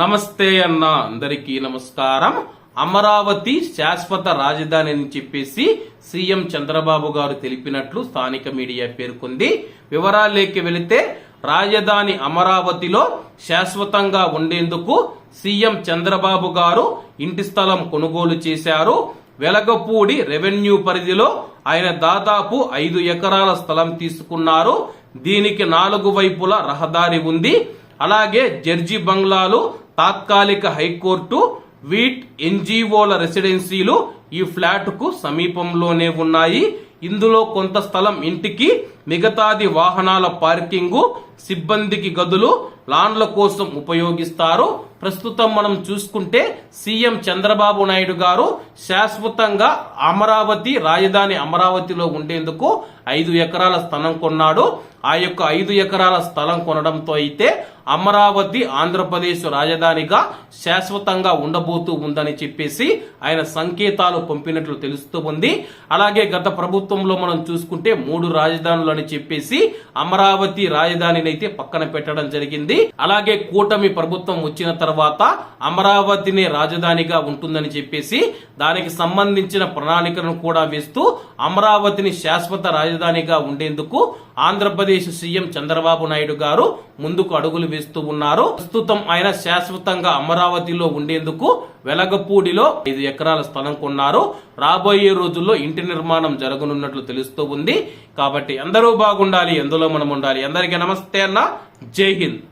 నమస్తే అన్న అందరికీ నమస్కారం. అమరావతి శాశ్వత రాజధాని అని చెప్పేసి సీఎం చంద్రబాబు గారు తెలిపినట్లు స్థానిక మీడియా పేర్కొంది. వివరాలేకి వెళితే రాజధాని అమరావతిలో శాశ్వతంగా ఉండేందుకు సీఎం చంద్రబాబు గారు ఇంటి స్థలం కొనుగోలు చేశారు. వెలగపూడి రెవెన్యూ పరిధిలో ఆయన దాదాపు ఐదు ఎకరాల స్థలం తీసుకున్నారు. దీనికి నాలుగు వైపుల రహదారి ఉంది. అలాగే జర్జీ బంగ్లాలు తాత్కాలిక హైకోర్టు వీట్ ఎన్జిఓల రెసిడెన్సీలు ఈ ఫ్లాట్కు సమీపంలోనే ఉన్నాయి. ఇందులో కొంత స్థలం ఇంటికి మిగతాది వాహనాల పార్కింగు సిబ్బందికి గదులు లాన్ల కోసం ఉపయోగిస్తారు. ప్రస్తుతం మనం చూసుకుంటే సీఎం చంద్రబాబు నాయుడు గారు శాశ్వతంగా అమరావతి రాజధాని అమరావతిలో ఉండేందుకు ఐదు ఎకరాల స్థలం కొన్నాడు. ఆ యొక్క ఐదు ఎకరాల స్థలం కొనడంతో అయితే అమరావతి ఆంధ్రప్రదేశ్ రాజధానిగా శాశ్వతంగా ఉండబోతూ ఉందని చెప్పేసి ఆయన సంకేతాలు పంపినట్లు తెలుస్తూ ఉంది. అలాగే గత ప్రభుత్వంలో మనం చూసుకుంటే మూడు రాజధానులు అని చెప్పేసి అమరావతి రాజధానిని అయితే పక్కన పెట్టడం జరిగింది. అలాగే కూటమి ప్రభుత్వం వచ్చిన తర్వాత అమరావతిని రాజధానిగా ఉంటుందని చెప్పేసి దానికి సంబంధించిన ప్రణాళికను కూడా వేస్తూ అమరావతిని శాశ్వత రాజధానిగా ఉండేందుకు ఆంధ్రప్రదేశ్ సీఎం చంద్రబాబు నాయుడు గారు ముందుకు అడుగులు వేస్తూ ఉన్నారు. ప్రస్తుతం ఆయన శాశ్వతంగా అమరావతిలో ఉండేందుకు వెలగపూడిలో ఐదు ఎకరాల స్థలం కొన్నారు. రాబోయే రోజుల్లో ఇంటి నిర్మాణం జరగనున్నట్లు తెలుస్తూ ఉంది. కాబట్టి అందరూ బాగుండాలి ఎందులో మనం ఉండాలి. అందరికీ నమస్తే అన్న. జై హింద్.